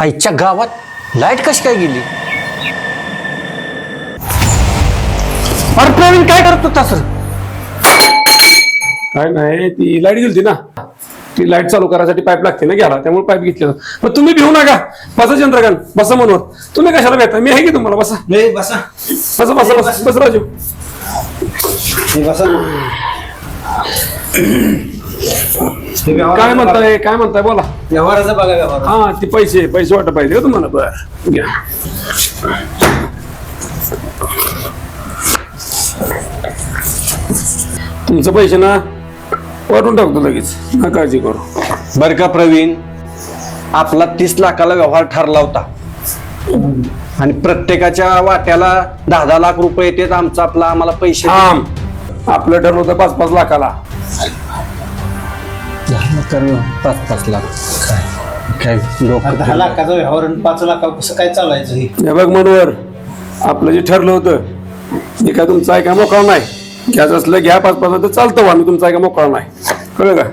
आईच्या गावात लाइट कशी काय गेली? अरे प्रवीण काय करत होता सर? काय नाही ती लाइट गेली ना. ती लाइट चालू करायसाठी पाईप लागते ना घ्यायला त्यामुळे पाईप घेतलेला मग तुम्ही भिवू नका. बसा चंद्रकांत बसा म्हणून तुम्ही कशाला भेटता? मी आहे की तुम्हाला? बसा. नाही बसा. बसा बसा बसा. बस राजू. बसा काय म्हणताय काय म्हणताय बोला. व्यवहाराचं बघा व्यवहार. हा ती पैसे पैसे वाटत पाहिजे का तुम्हाला बर. घ्या. तुमचं पैसे ना वाटून टाकतो लगेच. ना काळजी करू. बर का प्रवीण? आपला तीस लाखाला व्यवहार ठरला होता. आणि प्रत्येकाच्या वाट्याला दहा दहा लाख रुपये येतात आमचा आपला आम्हाला पैसे थांब. आपलं ठरलं होतं पाच पाच लाखाला. पाच पाच लाख. काय? डोकं दहा लाखाचा व्यवहार आणि पाच लाखावर कसं काय चालायचं हे? हे बघ मनोहर आपलं जे ठरलं होतं हे काय तुमचं आहे का मोकळा नाही. घ्यायचं असलं घ्या पाच पाच तर चालतं आम्ही तुमचं आहे का मोकळा नाही. कळलं का?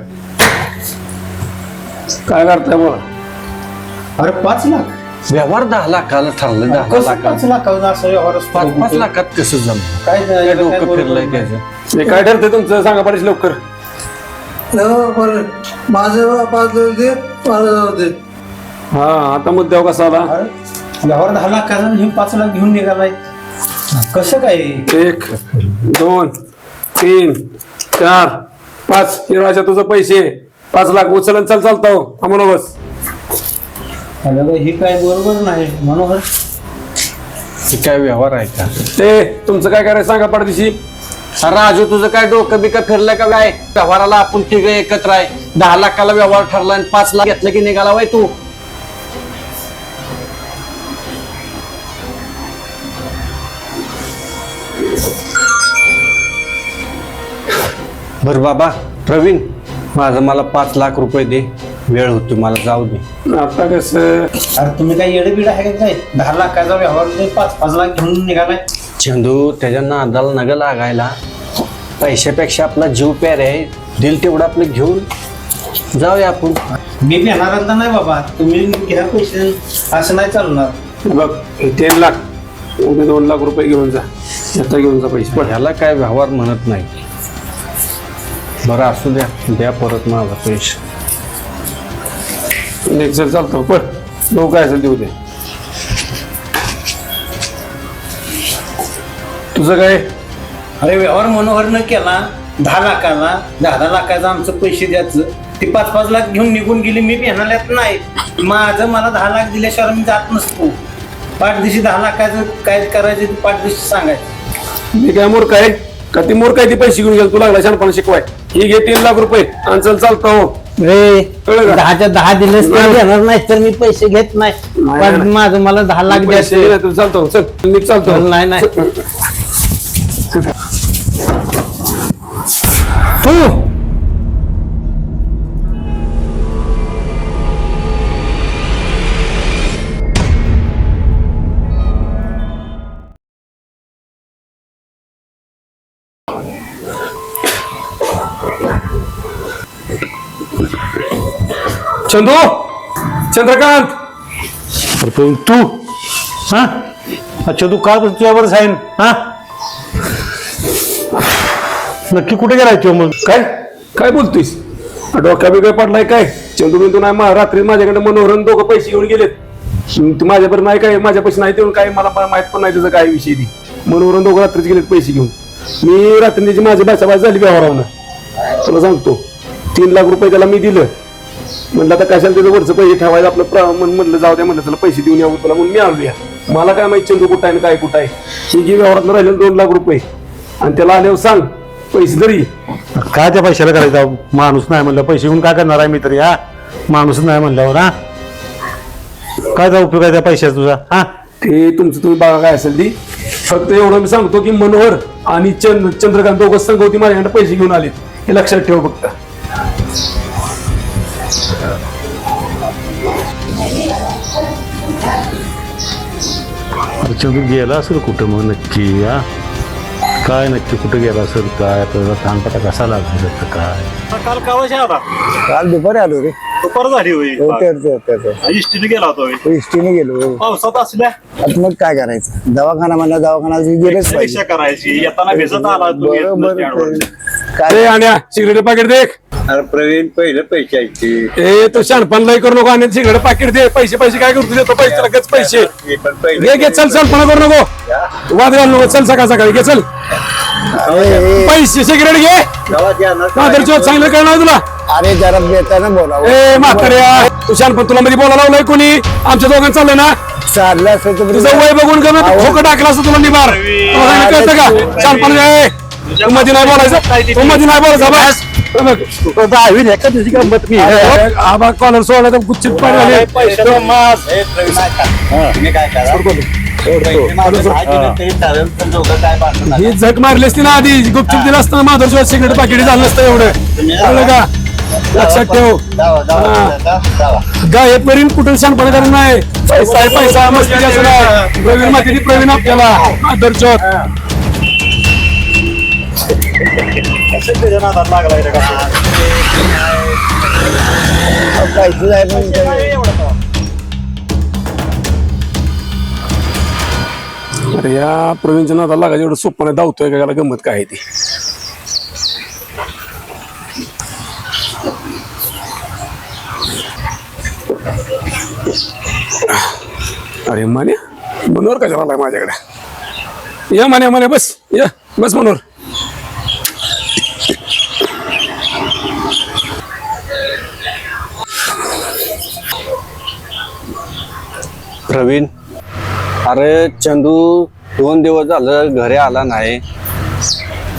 काय करताय बोला अरे पाच लाख? व्यवहार दहा लाखाला ठरलं दहा कसं लाखाला. पाच लाखावर असं व्यवहार असतो? पाच पाच लाखात कसं जमलं? काय काय काय डोकं फिरलंय हे काय ठरतं तुमचं? सांगा पाहिजे लवकर. बरं. माझं पाच दे मला जाऊ दे. हा आता मुद्द्यावर कसा आला? व्यवहार दहा लाखाचा आणि हे पाच लाख घेऊन निघालाय कसं काय? एक दोन तीन चार पाच. हे राजा तुझं पैसे. पाच लाख उचलन चाल चालतो. आम्हाला बस. अरे बा, हे काय बरोबर नाही मनोहर. हे काय व्यवहार आहे का? ते तुमचं काय करायचं सांगा पडदिशी अरे राजू तुझं काय डोकं बिकं फिरलं का काय? व्यवहाराला आपण तिघ एकत्र आहे. दहा लाखाला व्यवहार ठरला आणि पाच लाख घेतलं की निघाला वय तू. बर बाबा प्रवीण माझं मला पाच लाख रुपये दे. वेळ होती मला जाऊ दे. आता कसं? अरे तुम्ही काय येडबीड आहे का काय? दहा लाखाचा व्यवहार आणि पाच पाच लाख घेऊन निघालाय. चंदू त्याच्या नादाला नग लागायला. पैशापेक्षा आपला जीव प्यार आहे दिल तेवढं आपलं घेऊन जाऊया आपण. मी घेणार नाही बाबा. तुम्ही घ्या पैसे. असं नाही चालणार. हे बघ हे तीन लाख उद्या दोन लाख रुपये घेऊन जा. आता घेऊन जा पैसे. पड ह्याला काय व्यवहार म्हणत नाही. बरं असू द्या. द्या परत माझा पैसे. नेक्स्ट चालतो. पड लोक काय असेल ते उद्या. तुझं काय? अरे व्यवहार मनोहरनं केला. दहा लाखाला. दहा दहा लाखाचं आमचं पैसे द्यायचं. ते पाच पाच लाख घेऊन निघून गेली मी घेणाऱ्यात नाही. माझं मला दहा लाख दिल्याशिवाय मी जात नसतो. पाठदिशी दहा लाखाचं काय करायचं ते पाठदिशी सांगायचं. मी काय मूर्ख आहे? का ती मूर्ख आहे ती पैसे घेऊन गेल? तू लागला शहाणपणा शिकवाय. ही घे तीन लाख रुपये. आणि चल चालतो हो कळलं का? दहाच्या दहा दिलेस नाही. देणार नाही तर मी पैसे घेत नाही. नाही, पण नाही. माझं मला दहा लाख द्यायचे नाही तर चालतो. चल मी चालतो. नाही नाही. तू! चंदू? चंद्रकांत? अरे पण तू? हा? अच्छा तू का तुझ्यावरच आहे हा? नक्की कुठे गेलाय तो मग? काय? काय बोलतोयस? डोक्या बिगय पडलाय काय? चंदू बिंदू नाही मा- रात्री माझ्याकडे मनोहरण दोघं पैसे घेऊन गेलेत. तू माझ्यापर्यंत नाही काय? माझ्या पैसे नाही देऊन काय? मला पण माहीत पण नाही त्याचं काय विषय ती मनोहरण दोघं रात्रीच गेलेत पैसे घेऊन. मी रात्री त्याची माझी बाचा झाली व्यवहारावनं. तुला सांगतो तीन लाख रुपये त्याला मी दिलं. म्हणलं आता कशाला त्याचं वरचं पैसे ठेवायचं? आपलं प्र- म्हण- म्हणलं जाऊ द्या म्हणलं त्याला पैसे देऊन यावं तुला म्हणून मी आणूया मला काय माहिती चंदू कुठं आहे आणि काय कुठं आहे? ही जी व्यवहारात राहिले दोन लाख रुपये. आणि त्याला आल्यावर सांग पैसे तरी. काय त्या पैशाला करायचा? माणूस नाही म्हणलं. पैसे घेऊन काय करणार आहे मी तरी हा? माणूस नाही म्हणल्यावर हा? काय जा उपयोग आहे त्या पैशाचा तुझा हा? ते तुमचं तुम्ही बघा काय असेल ती. फक्त एवढं मी सांगतो की मनोहर आणि चंद्र चंद्रकांत दोघं संगवती माझ्याकडे पैसे घेऊन आले हे लक्षात ठेव फक्त. अरे चंदू गेला असेल कुठं मग नक्की हा? काय नक्की कुठं गेला असेल काय? आपल्याला थांबपटा कसा लागला तर काय? काल कावाशी आता काल दुपारी आलो रे. दुपार झाली हो. इष्टीने गेला होता होय. एसटीने गेलो पावसात असल्या? आता मग काय करायचं? दवाखाना म्हणला दवाखाना गेलंच रिक्षा पाहिजे. करायची येताना भेसत आला तुम्ही बरोबर. काय? आणि सिगरेट पाकिट दे अरे प्रवीण पहिलं पैशाची ए तो शानपण लय करू नको आणि सिगरेट पाकिट दे. पैसे पैसे काय करतो देतो पैसे लगेच पैसे. घे घे चल चल पण करू नको. वाद घालू नको चल सकाळ सकाळी घे चल. पैसे सिगरेट घे. माधर चोत चांगलं कळणार तुला. अरे जरा बेताना बोलावं. ए म्हाताऱ्या तू शानपण तुला मध्ये बोलायला लावलंय कोणी? आमच्या दोघांना चाललंय ना? चाललं असं तर तुझं वय बघून का खोकं टाकलं असं तुला निभार तुला सांगितलं कळतं का? शानपण ए, तू मध्ये नाही बोलायचं? तू मध्ये नाही बोलायचं बस. दहावी एका दिवशी गंमत मी आबा कॉलर सोडला तर मास. ही झक मारली असती ना आधी. गुपचूप दिला असताना माधवशिवाय सिगरेट पाकिट झालं नसतं एवढं. कळलं का? लक्षात ठेव. गायपर्यंत कुठं शानपणे करून नाही. पैसा पैसा मस्ती प्रवीण माहिती प्रवीण आपल्याला. आदरचोत त्याच्या नादात लागलाय रे का. पैसे आहे पण काय- अरे या प्रवीणच्या नादाला लागायचं एवढं सोपं नाही धावतोय का? याला गंमत काय आहे ती? अरे मान्या मनोहर कशाला आलाय माझ्याकडे? या मान्या मान्या बस या बस मनोहर. प्रवीण. अरे चंदू दोन दिवस झालं घरी आला नाही.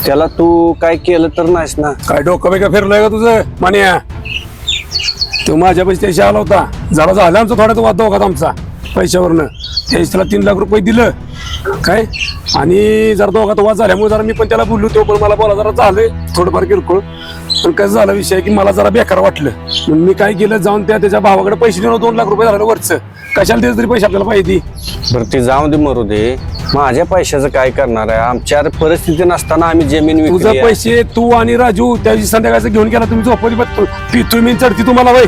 त्याला तू काय केलं तर नाहीस ना? काय डोकं बिकं फिरलंय का तुझं मान्या? तो माझ्या पैसे त्याशी आला होता. जरा झाला आमचा थोडा तो वाद होता आमचा पैशावरनं. त्यावेळेस त्याला तीन लाख रुपये दिलं. काय? आणि जरा दोघात वाद झाल्यामुळे जरा मी पण त्याला बोललो तो पण मला बोला जरा झालंय थोडंफार किरकोळ. पण कसं झाला विषय की मला जरा बेकार वाटलं. मी काय केलं? जाऊन त्या त्याच्या भावाकडे पैसे देऊन दोन लाख रुपये झालं वरचं. कशाला देत तरी पैसे आपल्याला पाहिजे? बरं ते जाऊन दे मरू दे. माझ्या पैशाचं काय करणार आहे? आमच्या परिस्थिती नसताना आम्ही जमीन तुझं विकली आहे. पैसे तू आणि राजू त्या दिवशी संध्याकाळचं घेऊन गेला तुम्ही झोपली पण तुम्ही चढती तुम्हाला वय.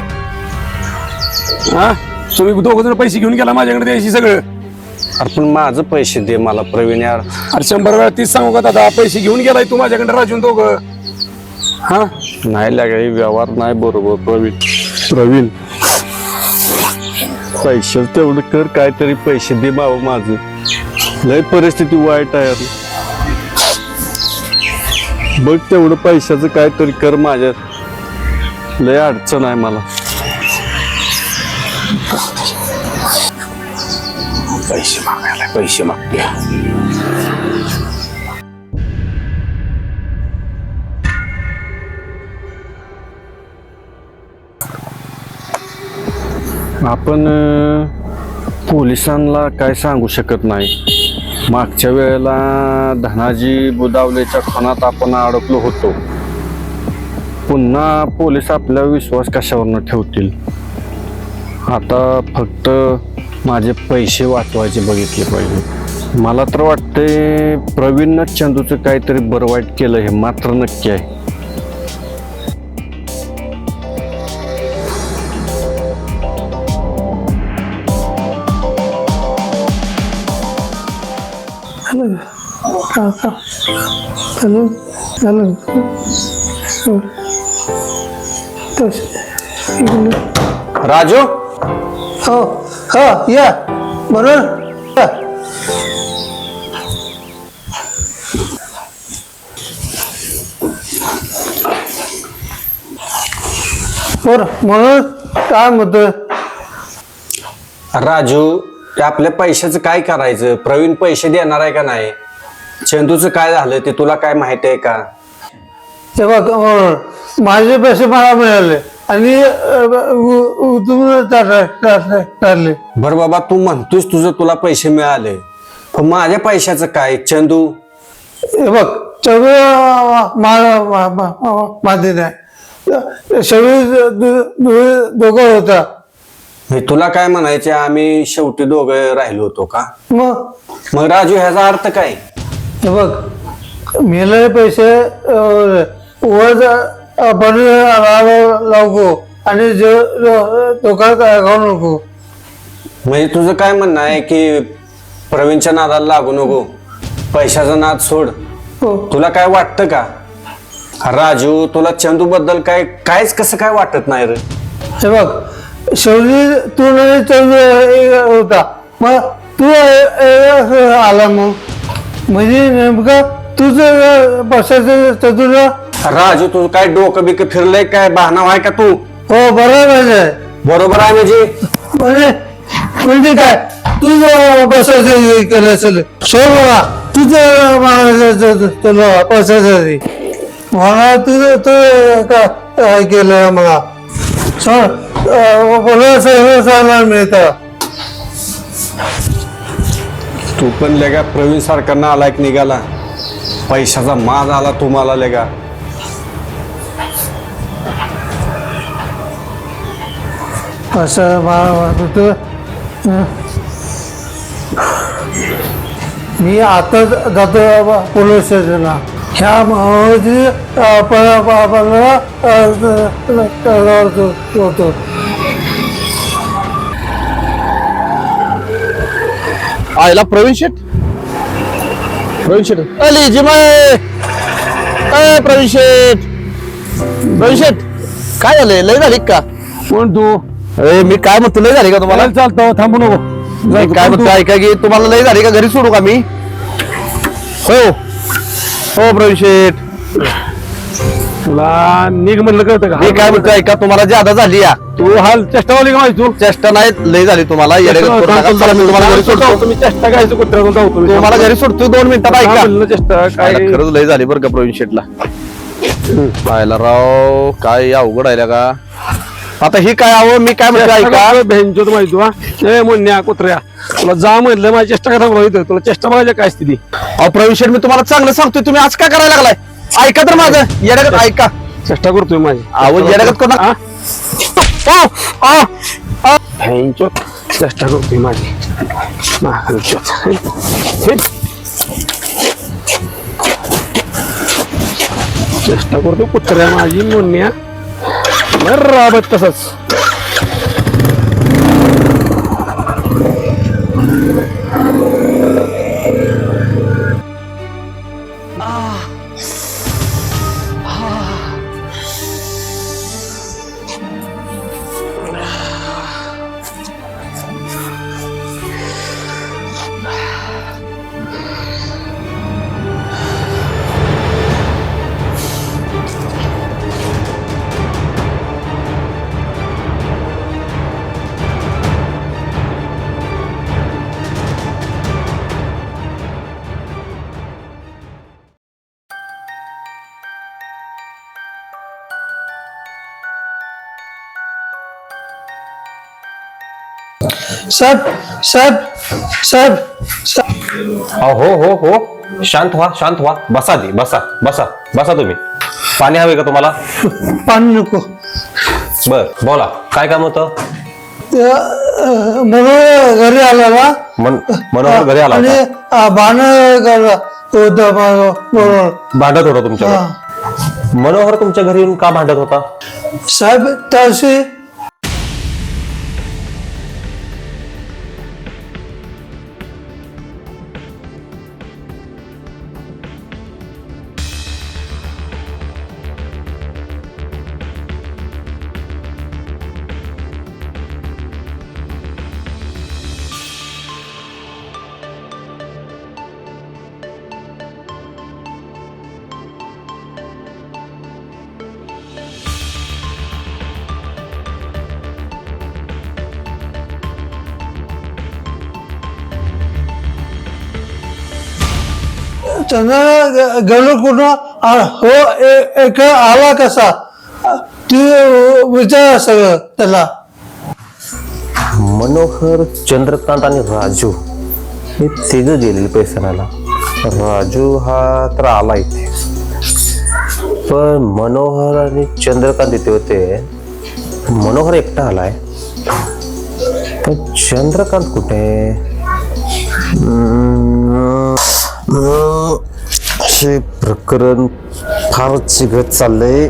हा? तुम्ही दोघ जण पैसे घेऊन गेला माझ्याकडे द्यायची सगळं. अरे पण माझं पैसे दे मला प्रवीण यार. अरे शंभर वेळा तीच सांगू का दादा? पैसे घेऊन गेलाय तू माझ्याकडे राजू दोघं. हा? नाही लागाय व्यवहार नाही बरोबर प्रवीण. प्रवीण. पैसे तेवढं कर काहीतरी पैसे दे बाबा माझं. लय परिस्थिती वाईट आहे बघ तेवढं पैशाचं काहीतरी कर माझ्यात. लय अडचण आहे मला. पैसे मागायला पैसे मागते आपण पोलिसांना काय सांगू शकत नाही. मागच्या वेळेला धनाजी बुदावलेच्या खुनात आपण अडकलो होतो. पुन्हा पोलीस आपला विश्वास कशावरनं ठेवतील? आता फक्त माझे पैसे वाचवायचे बघितले पाहिजे. मला तर वाटते प्रवीणनं चंदूचं काहीतरी बरं वाईट केलं हे मात्र नक्की आहे. Hello hello Raju? हो. हो या. बरोबर. बरं म्हणून काय म्हणतोय? राजू ते आपल्या पैशाचं काय करायचं? प्रवीण पैसे देणार आहे का नाही? चंदूचं काय झालं? ते तुला काय माहिती आहे का? ते बघ अं, माझे पैसे मला मिळाले आणि तुम्ही बर बाबा तू म्हणतोस तुझं तुला पैसे मिळाले. पण माझ्या पैशाचं काय? चंदू? हे बघ सगळं माझे नाही सगळे दोघं होता हे तुला काय म्हणायचे? आम्ही शेवटी दोघं राहिलो होतो का? मग? मग राजू ह्याचा अर्थ काय? हे बघ मेलेले पैसे अं, वर आपण लावू आणि जे खाऊ नको. म्हणजे तुझं काय म्हणणं आहे की प्रवीणच्या नादाला लागू नको? पैशाचा नाद सोड. हो. तुला काय वाटतं का? राजू तुला चंदू बद्दल काय कायच कसं काय वाटत नाही रे? हे बघ शेवटी तू नाही तर होता. मग तू आला मग. म्हणजे नेमकं तुझं पैशाचं चतुर? राजू तुझं काय डोकं बिकं फिरलंय काय? बहाणा आहे का तू? हो बरोबर आहे. बरोबर आहे म्हणजे? म्हणजे म्हणजे काय? तुझं पैशाचं केलं असेल. बघा तुझं तुला पैशाचं मला तुझं तू काय केलं मला? बोला सगळं मिळतं तू पण लेगा प्रवीण सारखांना नालायक निघाला. पैशाचा माज आला तुम्हाला लेगा. असं मला वाटत होतं. मी आता जातो पोलीस स्टेशनला. ह्या मावळची होतो. आयला प्रवीण शेठ. प्रवीण शेठ. अली जिमाय. अय प्रवीण शेठ. प्रवीण शेठ काय झालंय लय झाली का? कोण तू? अरे मी काय म्हणतो लय झाली का तुम्हाला? चालतो थांबू नको. मी काय म्हणतो ऐका की तुम्हाला लय झाली का? घरी सोडू का मी? हो. हो प्रवीण शेठ. तुला निघ म्हणलं कळतं का? मी काय म्हणतो ऐका तुम्हाला ज्यादा झाली या. तू हाल चेष्टा वाली का माहिती तू? चेष्टा नाही लय झाली तुम्हाला. येड्यागत करू नका. चला, मी तुम्हाला घरी सोडतो. तुम्ही चेष्टा काय कुत्र्यातून. तुम्हाला घरी सोडतो दोन मिनिटात ऐका. चेष्टा काय? खरंच लय झाली बरं का प्रवीण शेटला. पाहायला राव काय अवघड आहे का? आता ही काय हवं मी काय म्हणतो ऐका. भेंचोत माहिती तू ए मुन्या कुत्र्या तुला जा म्हणलं माझी चेष्टा करा इथं. तुला चेष्टा बघायची काय स्थिती? अहो प्रवीण शेठ मी तुम्हाला चांगलं सांगतोय तुम्ही आज काय करायला लागलाय? ऐका तर माझं. येड्यागत ऐका. चेष्टा करतोय माझी. अहो येड्यागत करू नका. अहो. भेंचोत चेष्टा करतोय माझी. चेष्टा करतो कुत्र्या माझी मुन्या. राबत तसंच. साहेब साहेब साहेब अहो, हो हो हो. शांत व्हा शांत व्हा. बसा दे बसा बसा बसा तुम्ही. पाणी हवे का तुम्हाला? पाणी नको. बर बोला काय काम होतं? म्हणून घरी आला मन मनोहर घरी आला आणि होता बाण करला होतं माझं बरोबर भांडत होता तुमच्या हा. मनोहर तुमच्या घरी येऊन का भांडत होता? साहेब त्याशी त्यांना गेलो कुठं? हो एक आला कसा? ते विचार सगळं त्याला. मनोहर चंद्रकांत आणि राजू हे तिघ गेलेले पैसे राजू हा तर आला इथे. पण मनोहर आणि चंद्रकांत इथे होते. मनोहर एकटा आलाय. पण चंद्रकांत कुठे? हे प्रकरण फार चिघत चाललंय.